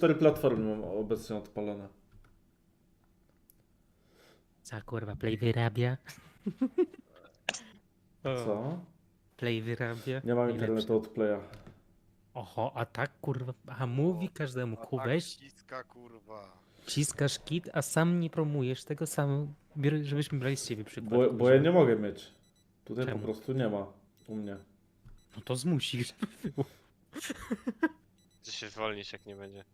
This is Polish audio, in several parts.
cztery platformy mam obecnie odpalone. Co kurwa, Play wyrabia? Co? Play wyrabia. Nie mam internetu od playa. Oho, a tak kurwa, a mówi każdemu, A tak ściska, kurwa. ciskasz kit, a sam nie promujesz tego samego, bier- żebyśmy brali z ciebie przykład. Bo, bo kurwa. ja nie mogę mieć. Tutaj Czemu? po prostu nie ma u mnie. No to zmusisz, żeby było. Ty się zwolnisz jak nie będzie.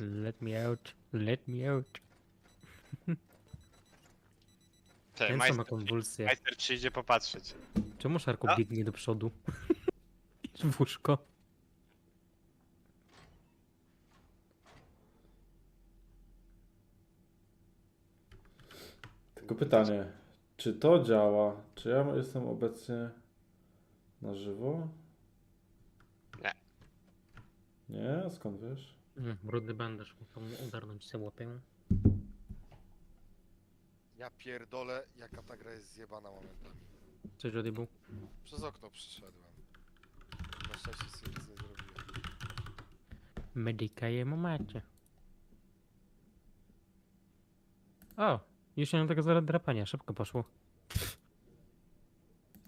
Let me out, let me out. Te, Ten co ma majster, konwulsję. majster przyjdzie popatrzeć. Czemu Szarko A? biegnie do przodu? w łóżko. Tylko pytanie, czy to działa? Czy ja jestem obecnie na żywo? Nie. Nie? Skąd wiesz? Mm, Brudny bandaż, muszę mu ogarnąć sobie łapę. Ja pierdolę, jaka ta gra jest zjebana momentami. Coś odjebał? Przez okno przyszedłem. Na szczęście sobie nic nie zrobiłem. Medyka jemu macie. O, już nie mam tego zaraz drapania, szybko poszło.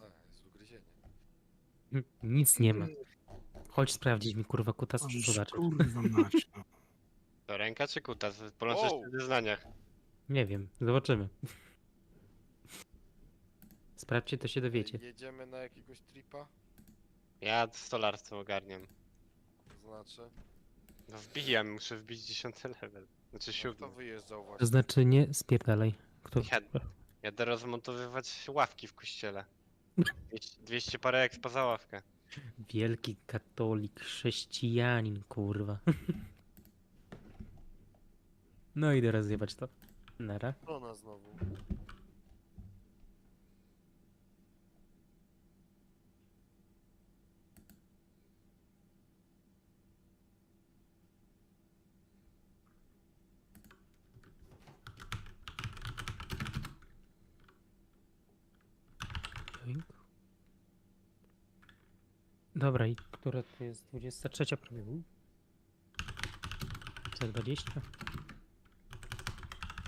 Tak, jest ugryzienie. Nic nie ma. Chodź sprawdzić mi kurwa kutas, Ależ zobaczyć. Kurwa mać, no. To ręka czy kutas? Połączysz Wow. w zeznaniach. Nie wiem, zobaczymy. Sprawdźcie, to się dowiecie. Jedziemy na jakiegoś tripa? Ja stolarstwo ogarniam. To znaczy? No wbijam, muszę wbić 10 level. Znaczy No, siódmy. kto wyjeżdżał To właśnie? znaczy nie spierdalaj. Kto? Ja, jadę rozmontowywać ławki w kościele. 200, 200 parę ekspo za ławkę. Wielki katolik, chrześcijanin, kurwa. No idę rozjebać to. Nara. Ona znowu. Dobra, i która to jest 23 prawie? U. Za 20?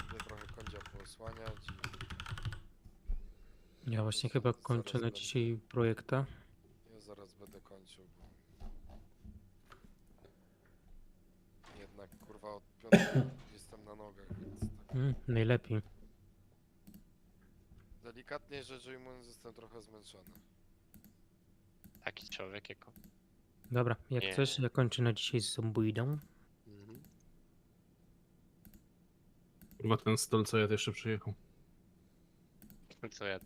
Idę trochę kądzia posłaniać Ja właśnie chyba Zaraz kończę na będę. dzisiaj projekta. ja zaraz będę kończył, bo... Jednak kurwa od piątej jestem na nogach, więc tak Mm, najlepiej. delikatnie rzecz ujmując jestem trochę zmęczony. Taki człowiek jako. Dobra, jak Nie. coś, ja kończę na dzisiaj z Zombuidą. Mhm. Kurwa ten stol, co ja jeszcze przyjechał. Co ja?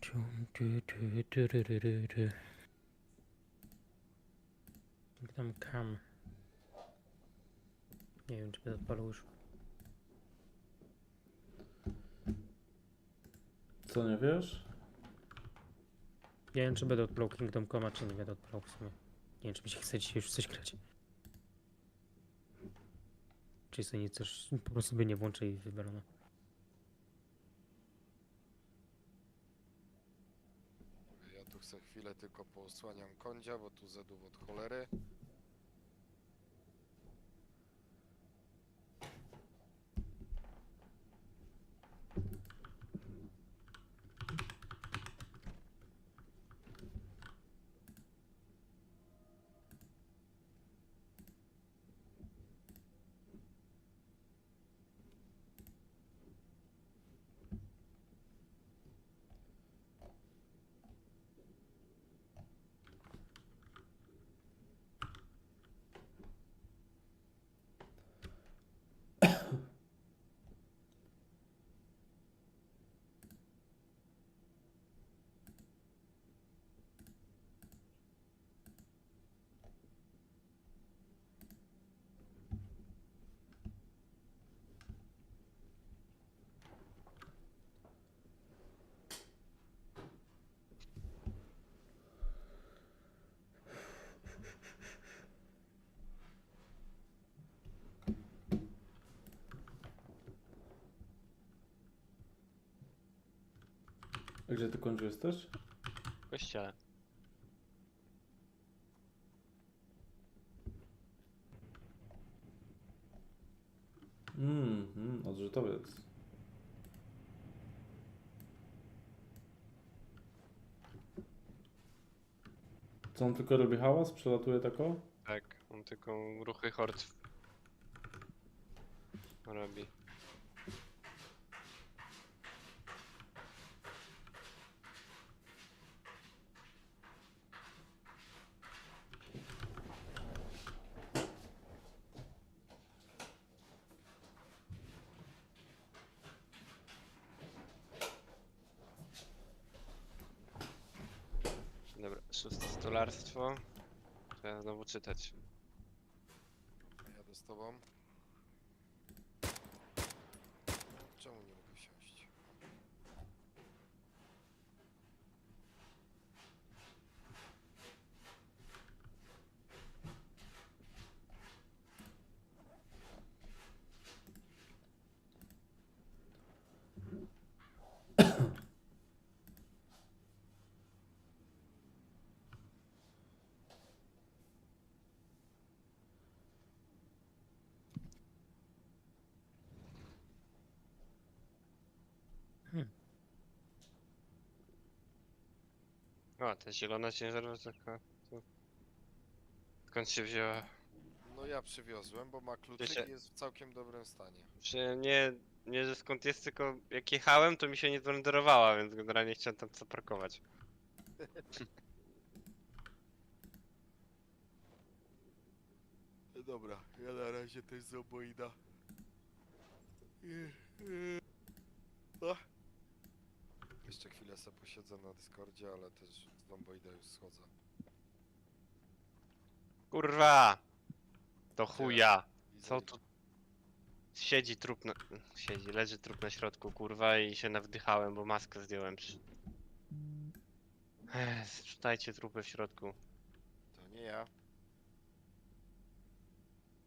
Tu, tu, ru, ru, ru, ru. Jak tam kam. Nie wiem, czy będę odpalał już. Co nie wiesz? Nie wiem, czy będę odpalał Kingdom Come, czy nie będę odpalał w sumie. Nie wiem, czy mi się chce dzisiaj już coś grać. Czy sobie nic też po prostu sobie nie włączę i wybiorę. no. Ja tu chcę chwilę tylko posłaniam kądzia, bo tu zedł od cholery. A gdzie ty końcu jesteś? W kościele. Mmm, mm, odrzutowiec. Co on tylko robi hałas? Przelatuje tako? Tak, on tylko ruchy hord robi. Dobra, szóste Trzeba znowu czytać. Jadę z tobą. Czemu nie mogę wsiąść? O, ta zielona ciężarówka. to- Skąd się wzięła? No ja przywiozłem, bo ma kluczyk Wiecie- i jest w całkiem dobrym stanie. Czy nie, nie, że skąd jest, tylko jak jechałem, to mi się nie zrenderowała, więc generalnie chciałem tam zaparkować. Dobra, ja na razie też z oboida. Jeszcze chwilę sobie posiedzę na Discordzie, ale też z Zomboida już schodzę. Kurwa! To chuja! Co tu? Siedzi trup na... Siedzi, leży trup na środku, kurwa, i się nawdychałem, bo maskę zdjąłem. przy- Ech, Sprzątajcie trupy w środku. To nie ja.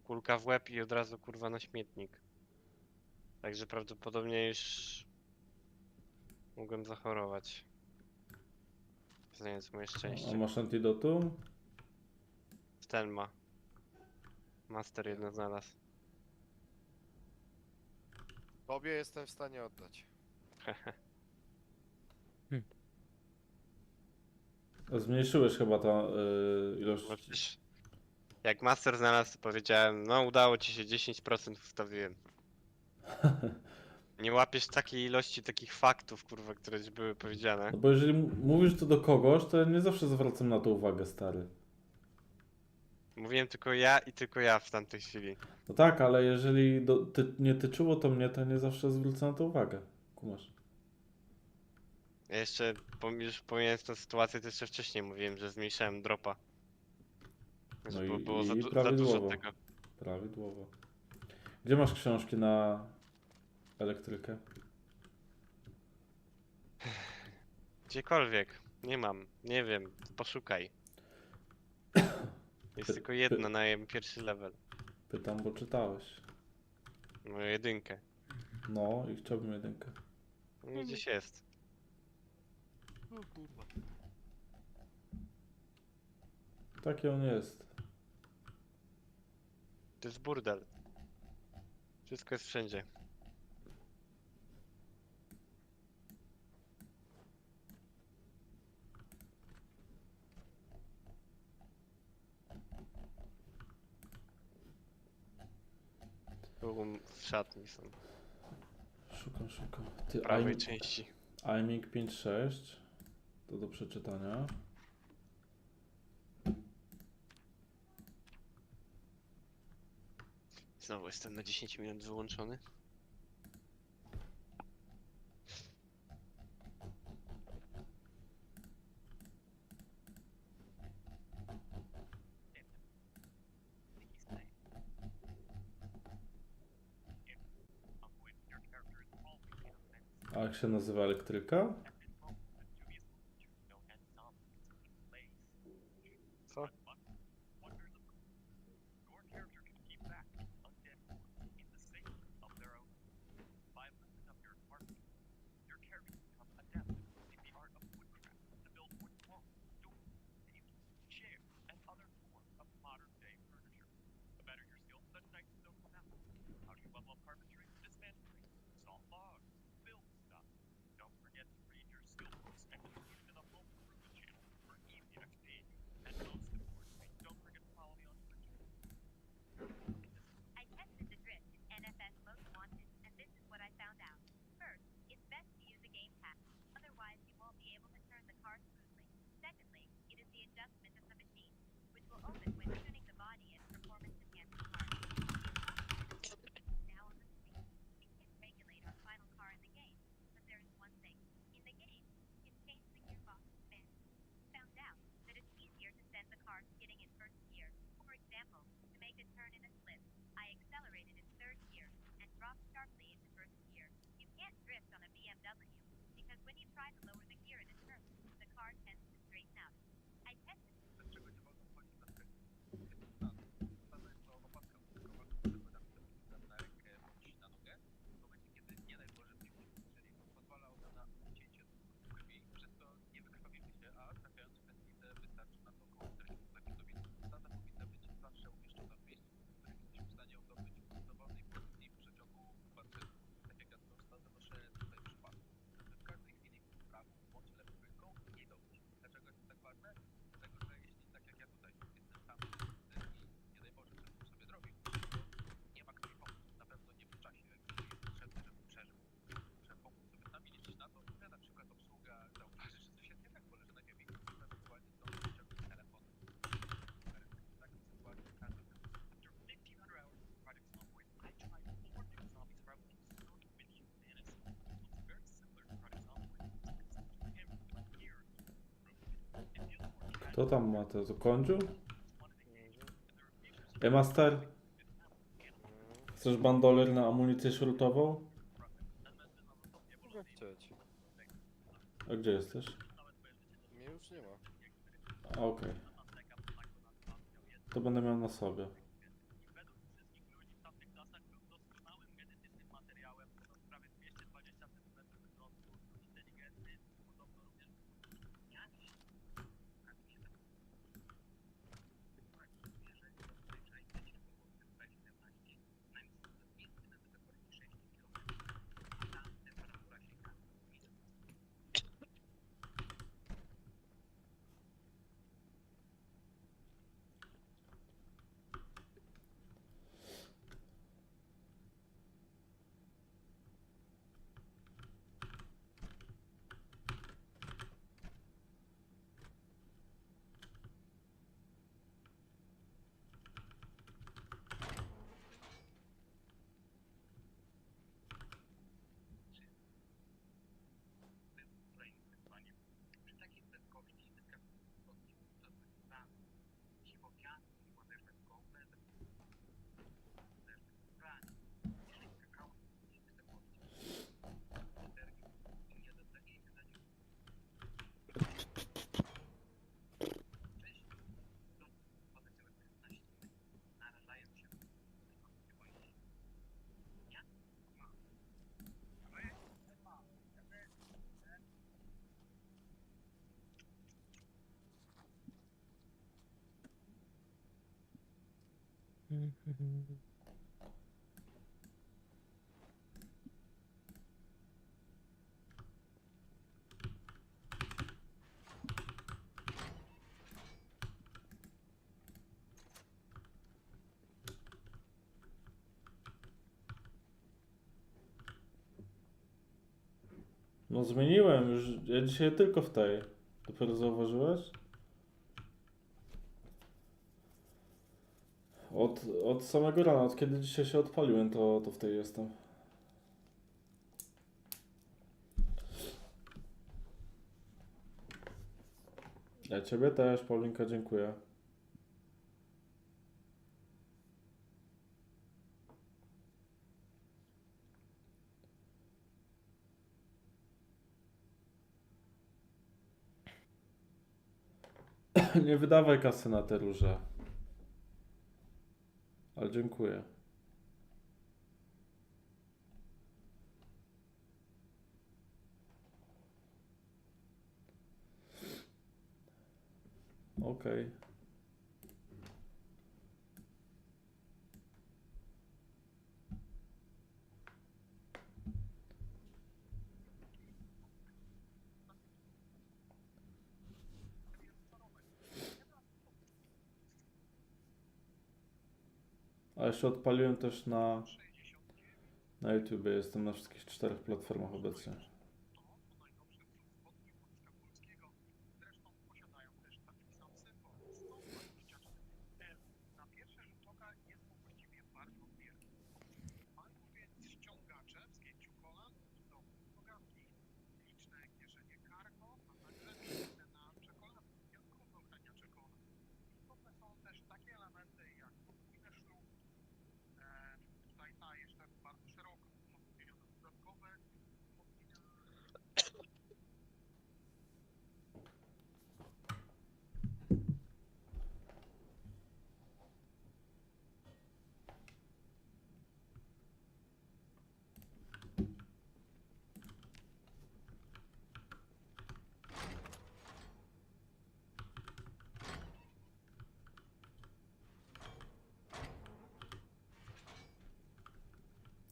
Kulka w łeb i od razu, kurwa, na śmietnik. Także prawdopodobnie już... Mogłem zachorować. To nie jest moje A szczęście. masz antidotum? Ten ma. Master jedno znalazł. Tobie jestem w stanie oddać. A Zmniejszyłeś chyba ta y, ilość. No przecież jak master znalazł, to powiedziałem, no udało ci się 10% wstawiłem. Nie łapiesz takiej ilości takich faktów, kurwa, które ci były powiedziane. No bo jeżeli m- mówisz to do kogoś, to ja nie zawsze zwracam na to uwagę, stary. Mówiłem tylko ja i tylko ja w tamtej chwili. No tak, ale jeżeli do, ty, nie tyczyło to mnie, to nie zawsze zwrócę na to uwagę. Kumasz. Ja jeszcze, pom- już pomijając tę sytuację, to jeszcze wcześniej mówiłem, że zmniejszałem dropa. Że No było, i- było za, i du- za dużo prawidłowo. tego. Prawidłowo. Gdzie masz książki na elektrykę? Gdziekolwiek. Nie mam. Nie wiem. Poszukaj. Jest tylko jedna na pierwszy level. Pytam, bo czytałeś. Moją jedynkę. No i chciałbym jedynkę. No gdzieś jest. Taki on jest. To jest burdel. Wszystko jest wszędzie. Tu w szatni są. Szukam, szukam. Ty, W prawej części. IMIG 5.6 to do przeczytania. Znowu jestem na 10 minut wyłączony. Się nazywa elektryka? turn in a slip. I accelerated in third gear and dropped sharply into first gear. You can't drift on a BMW because when you try to lower To tam ma to, to kądziu? E master? Chcesz bandoler na amunicję śrutową? Chcieć. A gdzie jesteś? Mnie już nie ma. A, okej. To będę miał na sobie. No zmieniłem już. Ja dzisiaj tylko w tej. Dopiero zauważyłeś? Od, od samego rana, od kiedy dzisiaj się odpaliłem, to, to w tej jestem. Ja ciebie też, Paulinka, dziękuję. Nie wydawaj kasy na te róże. Ale dziękuję. Okej. A jeszcze odpaliłem też na na YouTube. Jestem na wszystkich czterech platformach obecnie.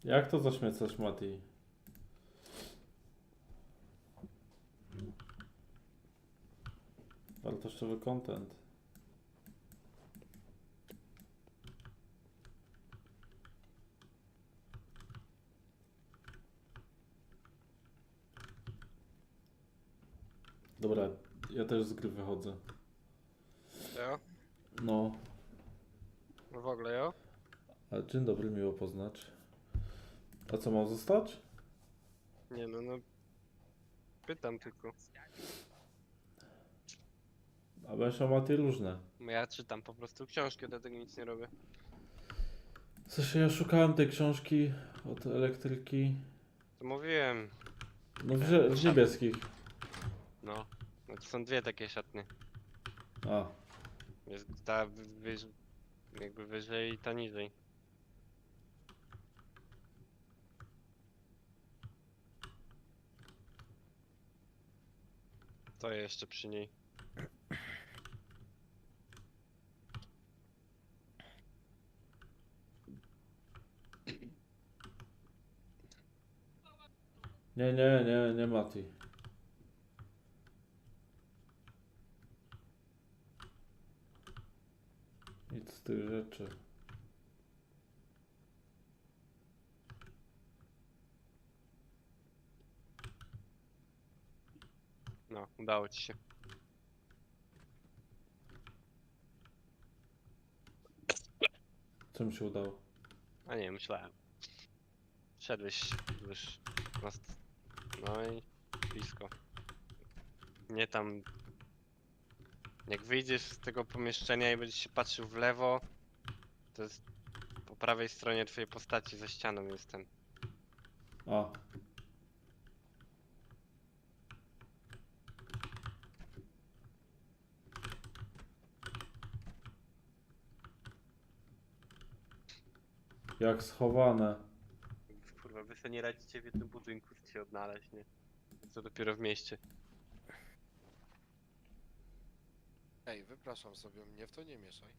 Jak to zaśmiecać, Mati? Wartościowy content. Dobra, ja też z gry wychodzę. Ja? No, No w ogóle ja? ale dzień dobry, miło poznać. A co mam zostać? Nie no, no. Pytam tylko. A miał Mati różne. Ja czytam po prostu książkę, dlatego nic nie robię. W sensie ja szukałem tej książki od elektryki. To mówiłem, No w, zie- w niebieskich. no. no to są dwie takie szatnie. A, Jest ta wy- wyż... jakby wyżej i ta niżej. To jeszcze przy niej. nie, nie, nie, nie Mati. Nic z tych rzeczy. No, udało ci się. Co mi się udało? A nie, myślałem. Szedłeś już na st- No i blisko. Nie tam... Jak wyjdziesz z tego pomieszczenia i będziesz się patrzył w lewo, to jest po prawej stronie twojej postaci za ścianą jest ten. A, jak schowane. Kurwa, wy sobie nie radzicie w jednym budynku się odnaleźć, nie? Co dopiero w mieście. Ej, wypraszam sobie, mnie w to nie mieszaj.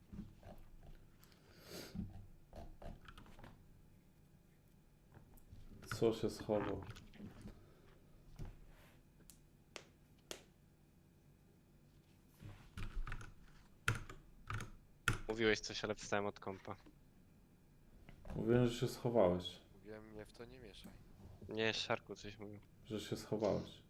Co się schował? Mówiłeś coś, ale wstałem od kompa. Mówiłem, że się schowałeś. Mówiłem, mnie w to nie mieszaj. Nie, Szarku coś mówił. Że się schowałeś.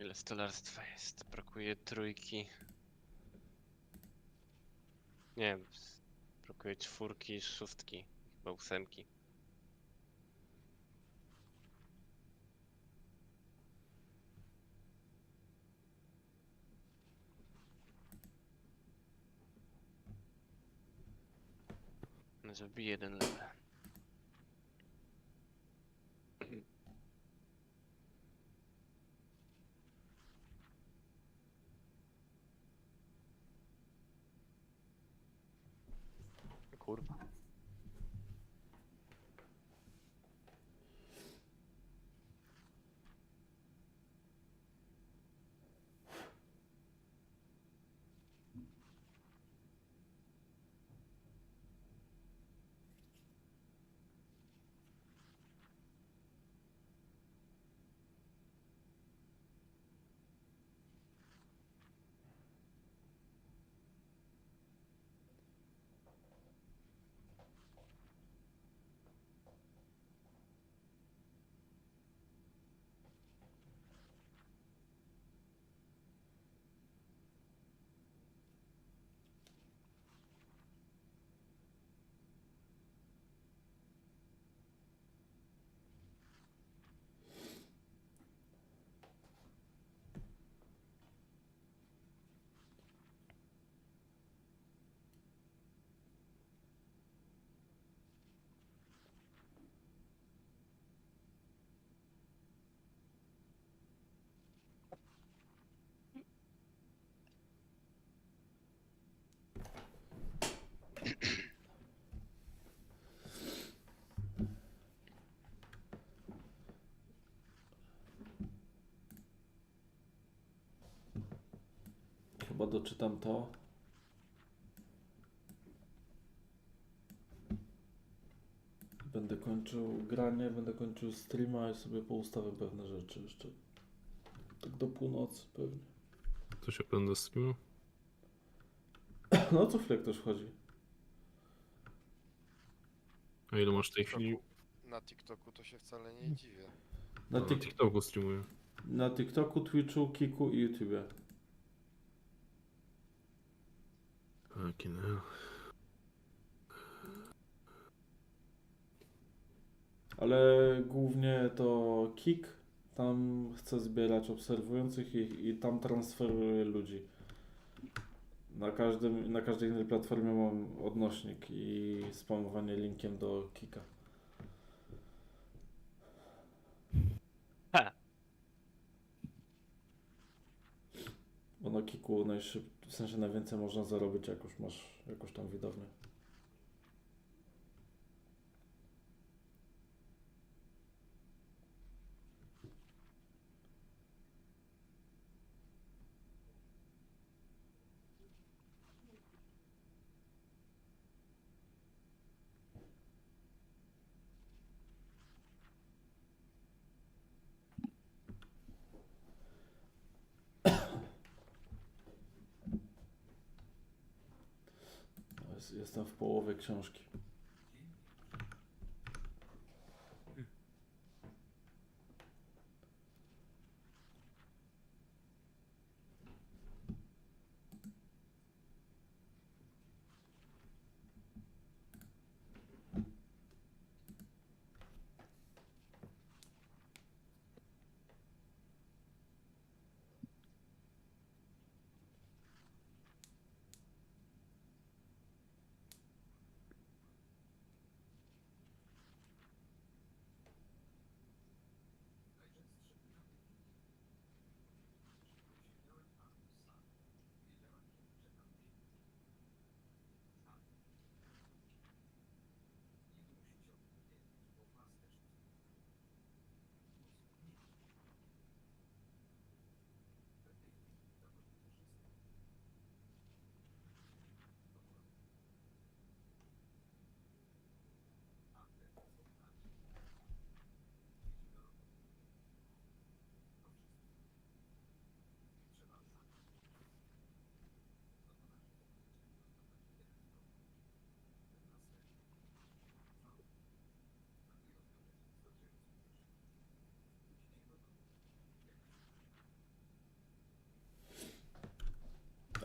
Ile stolarstwa jest? Brakuje trójki. Nie wiem, brakuje czwórki, szóstki, chyba ósemki. Może bij jeden level. Doczytam to. Będę kończył granie, będę kończył streama i sobie poustawię pewne rzeczy jeszcze. Tak do północy pewnie. To się będę streamu. No co chwilę ktoś wchodzi. A ile masz w tej chwili? Na TikToku to się wcale nie dziwię. Na, Na tik TikToku streamuję. na TikToku, Twitchu, Kiku i YouTubie. Taki no. Ale głównie to Kik. Tam chcę zbierać obserwujących i, i tam transferuję ludzi. Na, każdym, na każdej innej platformie mam odnośnik i spamowanie linkiem do Kika. Bo na Kiku najszyb... w sensie najwięcej można zarobić, jak już masz jakąś tam widownię. Jest, jestem w połowie książki.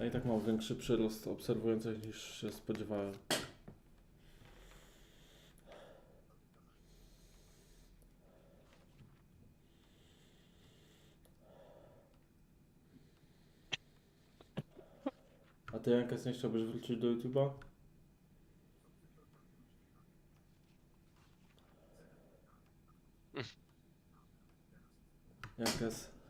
A i tak mam większy przyrost obserwujących niż się spodziewałem. A ty Jankas nie chciałbyś wrócić do YouTube'a? Jankas.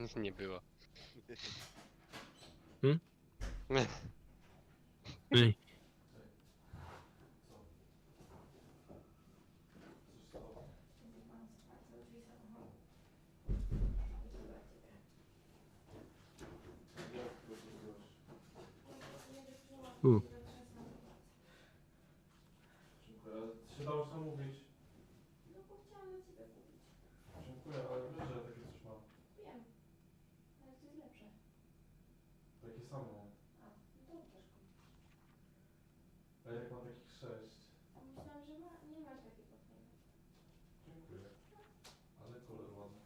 Nie było. Ej. U. Dziękuję. Się dało zamówić. No bo chciałam na ciebie kupić. Dziękuję, ale wiesz, że ja takie coś mam. Wiem. Ale to jest lepsze. Takie samo mam. A, no to też kup. A jak mam takich sześć. A myślałam, że ma, nie masz takiego fajnego. Dziękuję. Ale kolor ładny.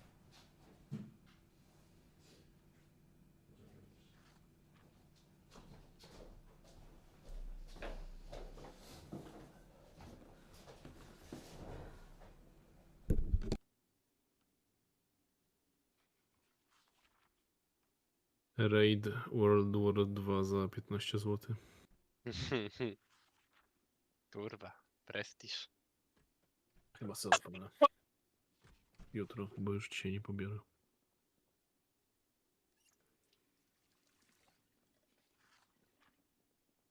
Raid World War 2 za 15 zł. Kurwa, prestiż. Chyba sobie odpalę. Jutro, bo już dzisiaj nie pobiorę.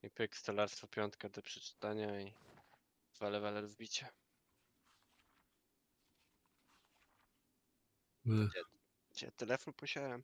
I pyk, stolarstwo piątka do przeczytania i dwa levele wbicie. Ech. Gdzie telefon posiadałem?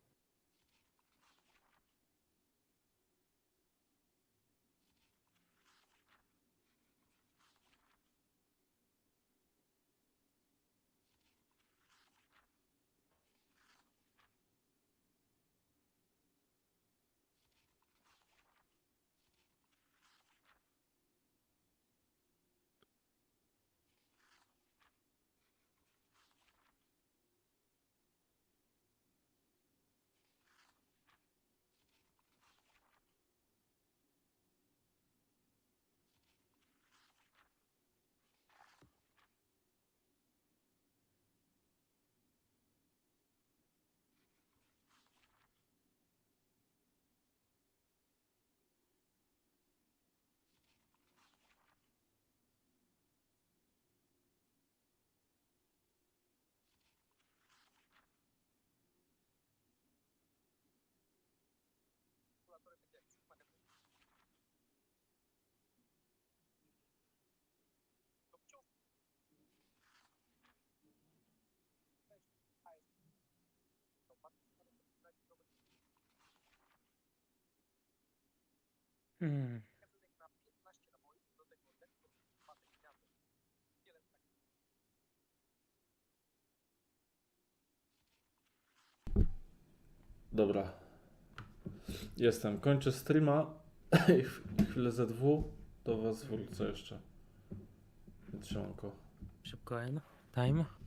Dobra, no. Mm. Dobra. Jestem. Kończę streama. Chwilę ZW. Do was wrócę jeszcze. Trzymanko. Szybko. Time.